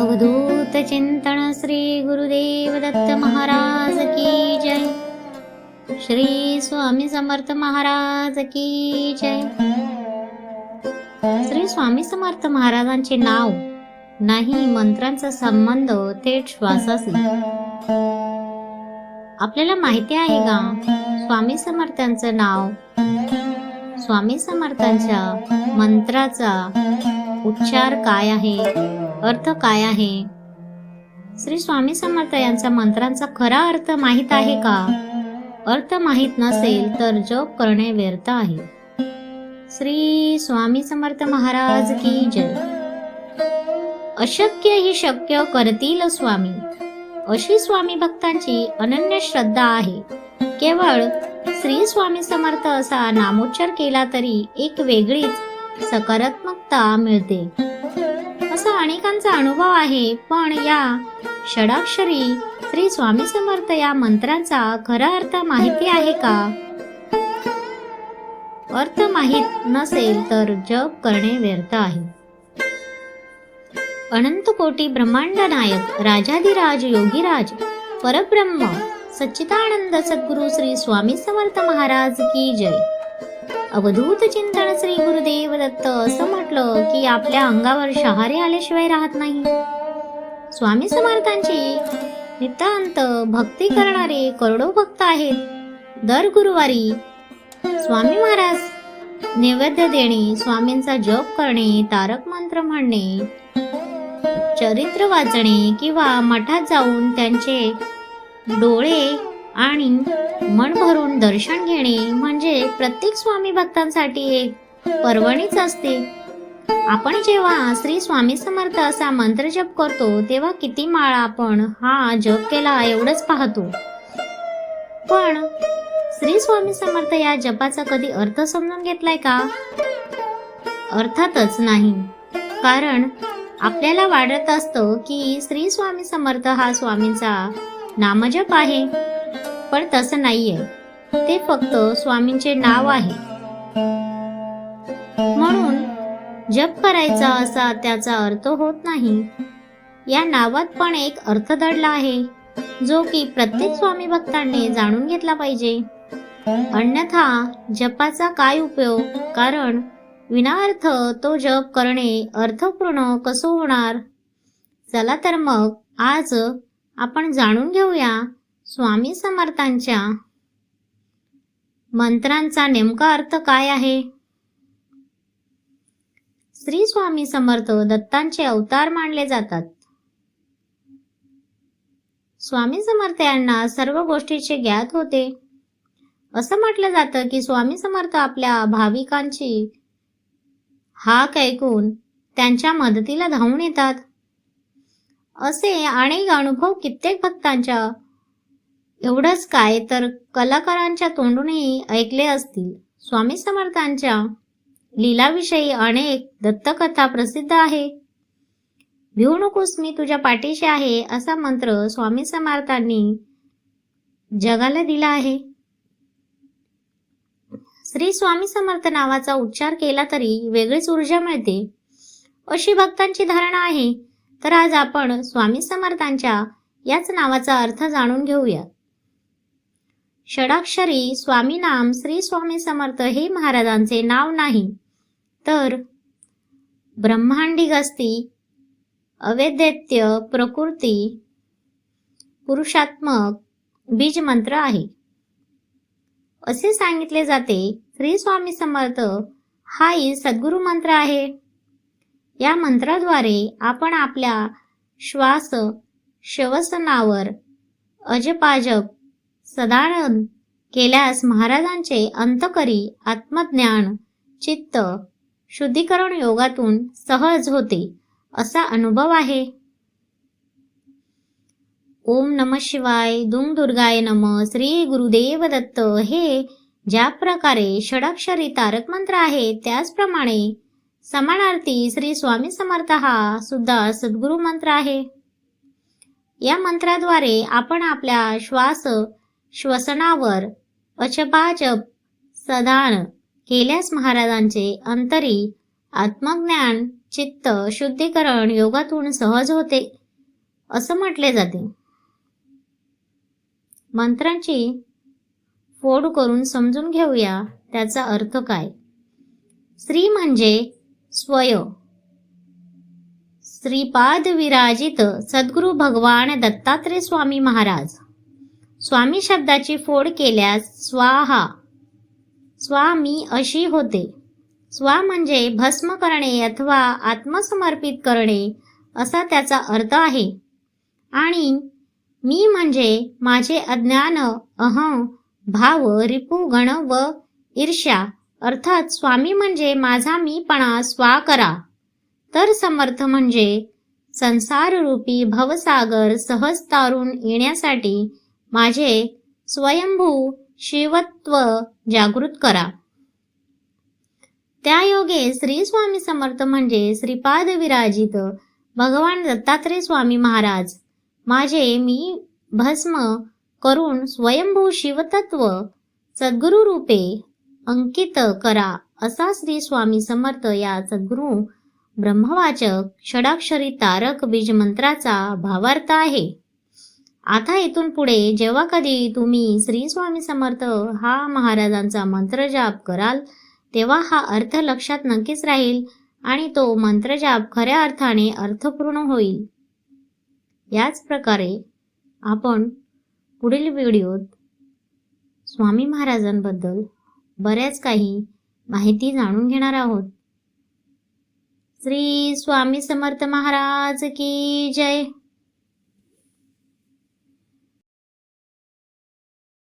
अवधूत चिंतन श्री गुरुदेव दत्त महाराज की जय. श्री स्वामी समर्थ महाराज की जय. श्री स्वामी समर्थ महाराजांचे नाव नाही मंत्रांचा संबंध थेट श्वासाशी. आपल्याला माहिती आहे का? स्वामी समर्थांचं नाव स्वामी समर्थांच्या मंत्राचा उच्चार काय आहे? अर्थ काय आहे? श्री स्वामी समर्थ यांचा मंत्रांचा खरा अर्थ माहीत आहे का? अर्थ माहीत नसेल तर जप करणे व्यर्थ आहे. श्री स्वामी समर्थ महाराज की जय. अशक्य ही शक्य करतील स्वामी. अशी स्वामी भक्तांची अनन्य श्रद्धा आहे. केवळ श्री स्वामी समर्थ असा नामोच्चार केला तरी एक वेगळीच सकारात्मकता मिळते. असा अनेकांचा अनुभव आहे. पण या षडाक्षरी श्री स्वामी समर्थ या मंत्राचा खरा अर्थ माहिती आहे का? अर्थ माहीत नसेल तर जप करणे व्यर्थ आहे. अनंत कोटी ब्रह्मांड नायक राजाधिराज योगीराज परब्रह्म सच्चिदानंद सद्गुरु श्री स्वामी समर्थ महाराज की जय. अवधूत चिंतन श्री गुरुदेव दत्त. असं म्हटलं की आपल्या अंगावर शहारे आल्याशिवाय राहत नाही. स्वामी समर्थांची नितांत भक्ती करणारे करोडो भक्त आहेत. दर गुरुवारी स्वामी महाराज नैवेद्य देणे स्वामींचा जप करणे तारक मंत्र म्हणणे चरित्र वाचणे किंवा मठात जाऊन त्यांचे डोळे आणि मन भरून दर्शन घेणे म्हणजे प्रत्येक स्वामी भक्तांसाठी एक पर्वणीच असते. आपण जेव्हा श्री स्वामी समर्थ असा मंत्र जप करतो तेव्हा किती माळा आपण हा जप केला एवढंच पाहतो. पण श्री स्वामी समर्थ या जपाचा कधी अर्थ समजून घेतलाय का? अर्थातच नाही. कारण आपल्याला वाटत असतं की श्री स्वामी समर्थ हा स्वामींचा नामजप आहे. पण तसं नाहीये. ते फक्त स्वामींचे नाव आहे. म्हणून जप करायचा असा त्याचा अर्थ होत नाही. या नावात पण एक अर्थ दडला आहे जो की प्रत्येक स्वामी भक्तांनी जाणून घेतला पाहिजे. अन्यथा जपाचा काय उपयोग? कारण विनाअर्थ तो जप करणे अर्थपूर्ण कसं होणार? चला तर मग आज आपण जाणून घेऊया स्वामी समर्थांच्या मंत्रांचा नेमका अर्थ काय आहे? श्री स्वामी समर्थ दत्तांचे अवतार मानले जातात. स्वामी समर्थ यांना सर्व गोष्टीचे ज्ञात होते. असं म्हटलं जातं की स्वामी समर्थ आपल्या भाविकांची हाक ऐकून त्यांच्या मदतीला धावून येतात. असे अनेक अनुभव कित्येक भक्तांच्या एवढंच काय तर कलाकारांच्या तोंडूनही ऐकले असतील. स्वामी समर्थांच्या लीलाविषयी अनेक दत्तकथा प्रसिद्ध आहे. भिवू नकोस मी तुझ्या पाठीशी आहे असा मंत्र स्वामी समर्थांनी जगाला दिला आहे. श्री स्वामी समर्थ नावाचा उच्चार केला तरी वेगळीच ऊर्जा मिळते. अशी भक्तांची धारणा आहे. तर आज आपण स्वामी समर्थांच्या याच नावाचा अर्थ जाणून घेऊयात. षडाक्षरी स्वामीनाम श्री स्वामी समर्थ हे महाराजांचे नाव नाही. तर ब्रह्मांडी गस्ती अवैद्यत्य प्रकृती पुरुषात्मक बीज मंत्र आहे. असे सांगितले जाते श्री स्वामी समर्थ हाही सद्गुरु मंत्र आहे. या मंत्राद्वारे आपण आपल्या श्वास श्वसनावर अजपाजप सदारण केल्यास महाराजांचे अंतकरी आत्मज्ञान चित्त शुद्धीकरण योगातून सहज होते असा अनुभव आहे. ओम नम शिवाय दुंग दुर्गाय नम श्री गुरुदेव दत्त. हे ज्या प्रकारे षडाक्षरी तारक मंत्र आहे त्याचप्रमाणे समानार्थी श्री स्वामी समर्थ हा सुद्धा सद्गुरु मंत्र आहे. या मंत्राद्वारे आपण आपल्या श्वास श्वसनावर अचपाचप सदान केल्यास महाराजांचे अंतरी आत्मज्ञान चित्त शुद्धीकरण योगातून सहज होते असं म्हटले जाते. मंत्रांची फोड करून समजून घेऊया त्याचा अर्थ काय? श्री म्हणजे स्वय. श्रीपाद विराजित सद्गुरु भगवान दत्तात्रय स्वामी महाराज. स्वामी शब्दाची फोड केल्यास स्वाहा. स्वामी अशी होते. स्वा म्हणजे भस्म करणे अथवा आत्मसमर्पित करणे असा त्याचा अर्थ आहे. आणि मी म्हणजे माझे अज्ञान अहं भाव रिपू गण व ईर्ष्या. अर्थात स्वामी म्हणजे माझा मीपणा स्वा करा. तर समर्थ म्हणजे संसाररूपी भवसागर सहज तारून येण्यासाठी माझे स्वयंभू शिवत्व जागृत करा. त्या योगे श्री स्वामी समर्थ म्हणजे श्रीपाद विराजित भगवान दत्तात्रय स्वामी महाराज. माझे मी भस्म करून स्वयंभू शिवतत्व सद्गुरु रूपे अंकित करा असा श्री स्वामी समर्थ या सद्गुरु ब्रह्मवाचक षडाक्षरी तारक बीज मंत्राचा भावार्थ आहे. आता इथून पुढे जेव्हा कधी तुम्ही श्री स्वामी समर्थ हा महाराजांचा मंत्र जाप कराल तेव्हा हा अर्थ लक्षात नक्कीच राहील आणि तो मंत्रजाप खऱ्या अर्थाने अर्थपूर्ण होईल. याच प्रकारे आपण पुढील व्हिडिओत स्वामी महाराजांबद्दल बऱ्याच काही माहिती जाणून घेणार आहोत. श्री स्वामी समर्थ महाराज की जय!